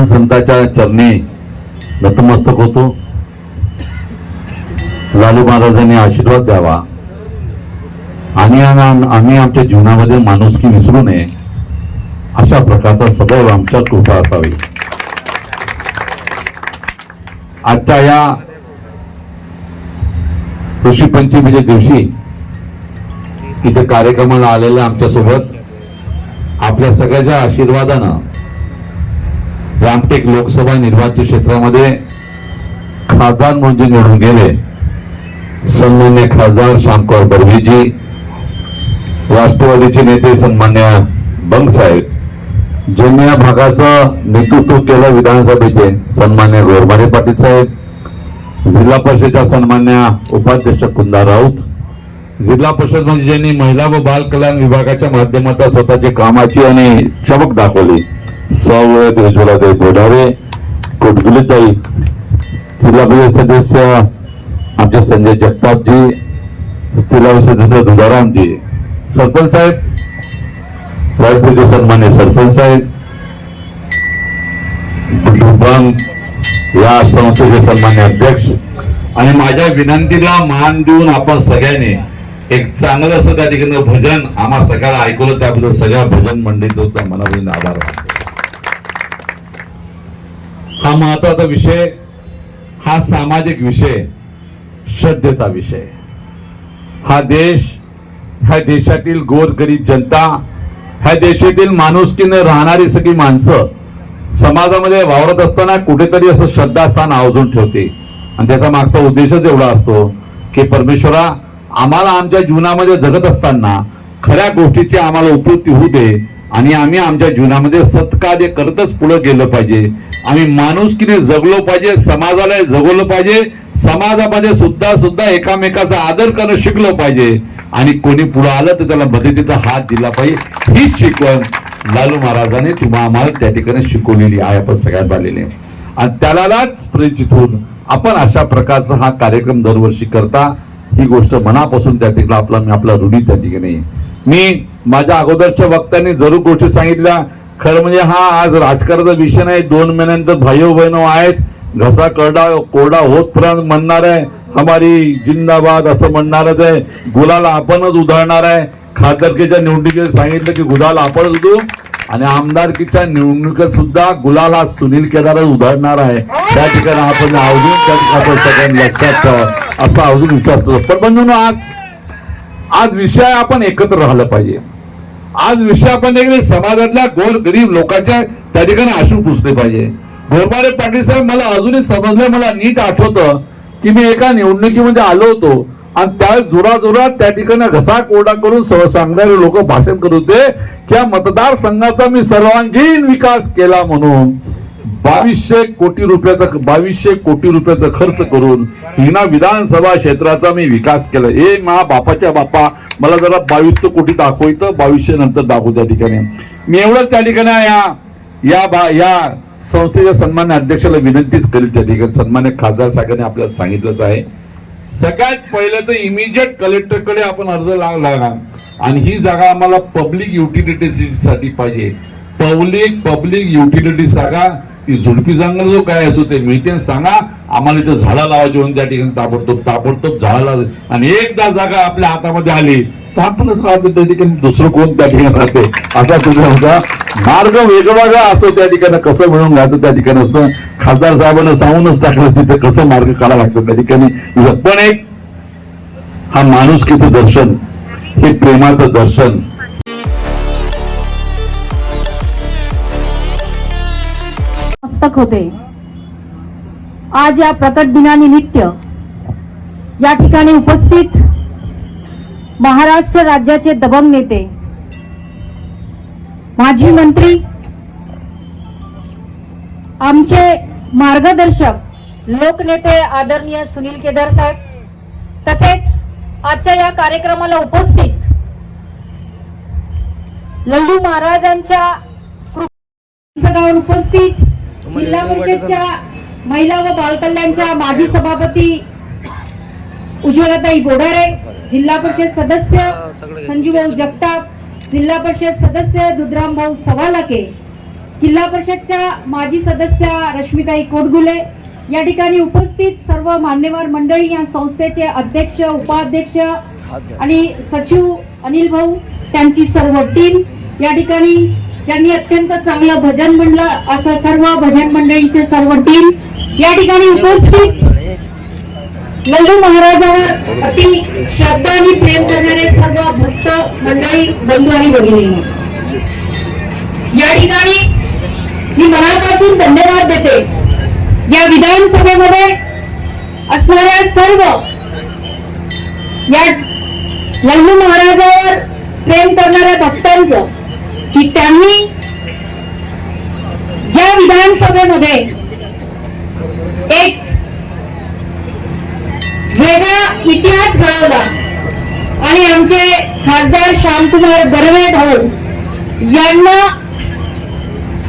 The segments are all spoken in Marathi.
महान संताच्या चरणी नतमस्तक होतो. लालू महाराजांनी आशीर्वाद द्यावा. आणि आम्ही आमच्या जीवनामध्ये माणुसकी विसरू नये. अशा प्रकारचा सदैव आमच्या कृपा असावी. आजच्या या ऋषी पंचमीच्या दिवशी इथे कार्यक्रमाला आलेल्या आमच्यासोबत आपल्या सगळ्याच्या आशीर्वादानं रामटेक लोकसभा निर्वाचन क्षेत्रामध्ये खासदार म्हणजे निवडून गेले सन्मान्य खासदार श्यामकुमार बर्वेजी राष्ट्रवादीचे नेते सन्मान्य बंग साहेब ज्यांनी या भागाचं नेतृत्व केलं विधानसभेचे सन्मान्य गोरमारे पाटील साहेब जिल्हा परिषदेच्या सन्मान्य उपाध्यक्ष कुंदा राऊत जिल्हा परिषद म्हणजे ज्यांनी महिला व बाल कल्याण विभागाच्या माध्यमातून स्वतःची कामाची आणि चमक दाखवली. सवत उज्ज्वलाताई बोडारे कुटगुलीताई जिल्हा परिषद सदस्य आमचे संजय जगतापजी जिल्हा परिषद सदस्य दुधारामजी सरपंच साहेब रायपूरचे सन्मान्य सरपंच साहेब या संस्थेचे सन्मान्य अध्यक्ष. आणि माझ्या विनंतीला मान देऊन आपण सगळ्यांनी एक चांगलं असं त्या ठिकाणी भजन आम्हा सगळ्याला ऐकवलं. त्याबद्दल सगळ्या भजन मंडळीचं त्या मनापासून आभार मानतो. हा महत्त्वाचा विषय हा सामाजिक विषय श्रद्धेचा विषय. हा देश ह्या देशातील गोरगरीब जनता ह्या देशातील माणुसकीने राहणारी सगळी माणसं समाजामध्ये वावरत असताना कुठेतरी असं श्रद्धास्थान आवर्जून ठेवते. आणि त्याचा मागचा उद्देशच एवढा असतो की परमेश्वरा आम्हाला आमच्या जीवनामध्ये जगत असताना खऱ्या गोष्टीची आम्हाला उपयुक्ती होऊ दे आणि आम्ही आमच्या जीवनामध्ये सत्कार्य करतच पुढे गेलं पाहिजे. आम्ही माणुसकीने जगलो पाहिजे समाजाला जगवलं पाहिजे समाजामध्ये सुद्धा सुद्धा एकामेकाचा आदर करणं शिकलं पाहिजे. आणि कोणी पुढे आलं तर त्याला मदतीचा हात दिला पाहिजे. हीच शिकवण लालू महाराजांनी तुम्हा आम्हाला त्या ठिकाणी शिकवलेली आहे आपण सगळ्यात आलेली आहे. आणि त्यालाच परिचित होऊन आपण अशा प्रकारचा हा कार्यक्रम दरवर्षी करता. ही गोष्ट मनापासून त्या ठिकाणी आपला मी आपला ऋणी त्या ठिकाणी. मी माझ्या अगोदरच्या वक्त्यांनी जरूर गोष्टी सांगितल्या. खरं म्हणजे हा आज राजकारणाचा विषय नाही. दोन महिन्यानंतर भाईओ बहिणो आहेत. घसा करडा कोरडा होतपर्यंत म्हणणार आहे. हमारी जिंदाबाद असं म्हणणारच आहे. गुलाला आपणच उधळणार आहे. खासदारकीच्या निवडणुकीत सांगितलं की गुलाल आपणच उधळू. आणि आमदारकीच्या निवडणुकीत सुद्धा गुलाल हा सुनील केदारच उधळणार आहे. त्या ठिकाणी आपण अजून त्या आपण सगळ्यांनी लक्षात ठेवा. असा अजून विचारतो पण बंधून आज आज विषय आपण एकत्र राहिलं पाहिजे. आज विषय आपण देखील समाजातल्या गोर गरीब लोकांच्या त्या ठिकाणी आशू पुसले पाहिजे. गोरबारे पाटील साहेब मला अजूनही समजलं मला नीट आठवतं की मी एका निवडणुकीमध्ये आलो होतो आणि त्यावेळेस जोराजोरात त्या ठिकाणी घसा कोरडा करून सांगणारे लोक भाषण करत होते की या मतदारसंघाचा मी सर्वांगीण विकास केला म्हणून. बावीसशे कोटी रुपयाचा बावीसशे कोटी रुपयाचा खर्च करून हिना विधानसभा क्षेत्राचा मी विकास केला. ए मा बापाच्या बापा मला जरा बावीस कोटी दाखवायचं बावीसशे नंतर दाखवू त्या ठिकाणी. मी एवढंच त्या ठिकाणी या या बा या संस्थेच्या सन्मान्य अध्यक्षाला विनंतीच करेल त्या ठिकाणी. सन्मान्य खासदार साहेबांनी आपल्याला सांगितलंच आहे. सगळ्यात पहिलं तर इमिजिएट कलेक्टरकडे आपण अर्ज लागला आणि ही जागा आम्हाला पब्लिक युटिलिटी साठी पाहिजे. पब्लिक पब्लिक युटिलिटी जागा ती झुडपी सांगा जो काय असो ते मिळते. सांगा आम्हाला इथं झाडं लावायची म्हणून त्या ठिकाणी ताबडतोब ताबडतोब झाडं आणि एकदा जागा आपल्या हातामध्ये आली तर आपणच राहतो त्या ठिकाणी. दुसरं कोण त्या ठिकाणी राहते? असा तुझा होता मार्ग वेगवेगळा असतो त्या ठिकाणी. कसं मिळून राहतं त्या ठिकाणी असतं? खासदार साहेबांना सांगूनच टाकलं तिथे कसं मार्ग काढा लागतो त्या ठिकाणी. पण एक हा माणुसकीचं दर्शन हे प्रेमाचं दर्शन मस्तक होते. आज या प्रकट दिनानिमित्त या ठिकाणी उपस्थित महाराष्ट्र राज्याचे दबंग नेते माजी मंत्री आमचे मार्गदर्शक लोकनेते आदरणीय सुनील केदार साहेब तसेच आजच्या या कार्यक्रमाला उपस्थित लल्लू महाराजांच्या उपस्थित जिल्हा परिषदच्या महिला व बालकल्याणच्या माजी सभापती उज्ज्वलाताई बोडारे जिल्हा परिषद सदस्य संजूभाऊ जगताप जिल्हा परिषद सदस्य दुधराम भाऊ सवालाके जिल्हा परिषदच्या माजी सदस्या रश्मिताई कोटगुले या ठिकाणी उपस्थित सर्व मान्यवर मंडळी या संस्थेचे अध्यक्ष उपाध्यक्ष आणि सचिव अनिल भाऊ त्यांची सर्व टीम या ठिकाणी त्यांनी अत्यंत चांगलं भजन म्हणलं असं सर्व भजन मंडळीचे सर्व टीम या ठिकाणी उपस्थित. लल्लू महाराजांवर अति श्रद्धा आणि प्रेम करणारे सर्व भक्त मंडळी बंधू आणि भगिनी या ठिकाणी मी मनापासून धन्यवाद देते. या विधानसभेमध्ये असणाऱ्या सर्व या लल्लू महाराजावर प्रेम करणाऱ्या भक्तांचं की त्यांनी या विधानसभेमध्ये एक वेगळा इतिहास घडवला. आणि आमचे खासदार श्यामकुमार बर्वे भाऊ यांना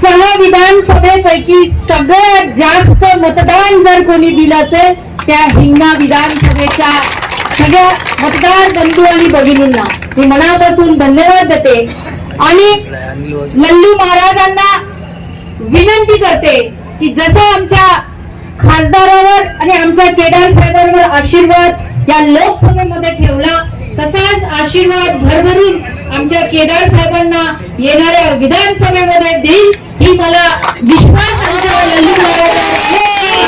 सहा विधानसभेपैकी सगळ्यात जास्त मतदान जर कोणी दिलं असेल त्या हिंगणा विधानसभेच्या सगळ्या मतदार बंधू आणि भगिनींना. मी मनापासून धन्यवाद देते. आणि लल्लू महाराजांना विनंती करते की जसं आमच्या खासदारावर आणि आमच्या केदार साहेबांवर आशीर्वाद या लोकसभेमध्ये ठेवला तसाच आशीर्वाद भरभरून आमच्या केदार साहेबांना येणाऱ्या विधानसभेमध्ये देईल ही मला विश्वास आमच्या लल्लू.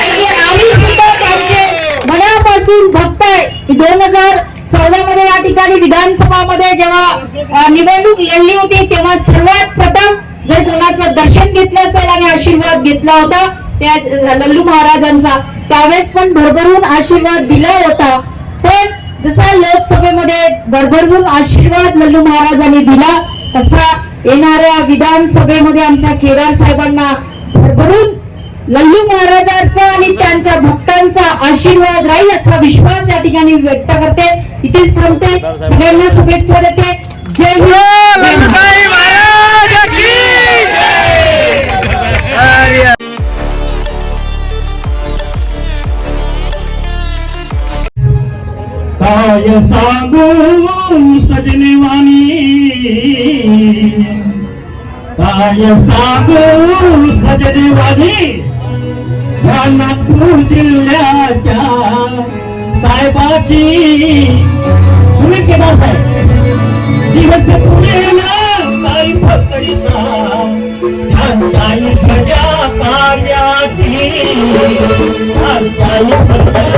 आणि आम्ही सुद्धा त्यांचे मनापासून भक्त आहे दोन हजार ठिकाणी विधानसभामध्ये जेव्हा निवडणूक लढली होती तेव्हा सर्वात प्रथम जर कोणाचं दर्शन घेतलं असेल आणि आशीर्वाद घेतला होता त्या लल्लू महाराजांचा त्यावेळेस पण भरभरून आशीर्वाद दिला होता. पण जसा लोकसभेमध्ये भरभरून आशीर्वाद लल्लू महाराजांनी दिला तसा येणाऱ्या विधानसभेमध्ये आमच्या केदार साहेबांना भरभरून लल्लू महाराजांचा आणि त्यांच्या भक्तांचा आशीर्वाद राहील असा विश्वास या ठिकाणी व्यक्त करते. इथेच थांबते सगळ्यांना शुभेच्छा देते जय हिंद। जय काय सांगू सजने वाणी काय सांगू सजने वाणी नागपूर जिल्ह्याच्या साहेबाची सुनील केदार ना दिवस पुरेला ताई पकडीचा ठाई सजा कार्याची ठाई सजा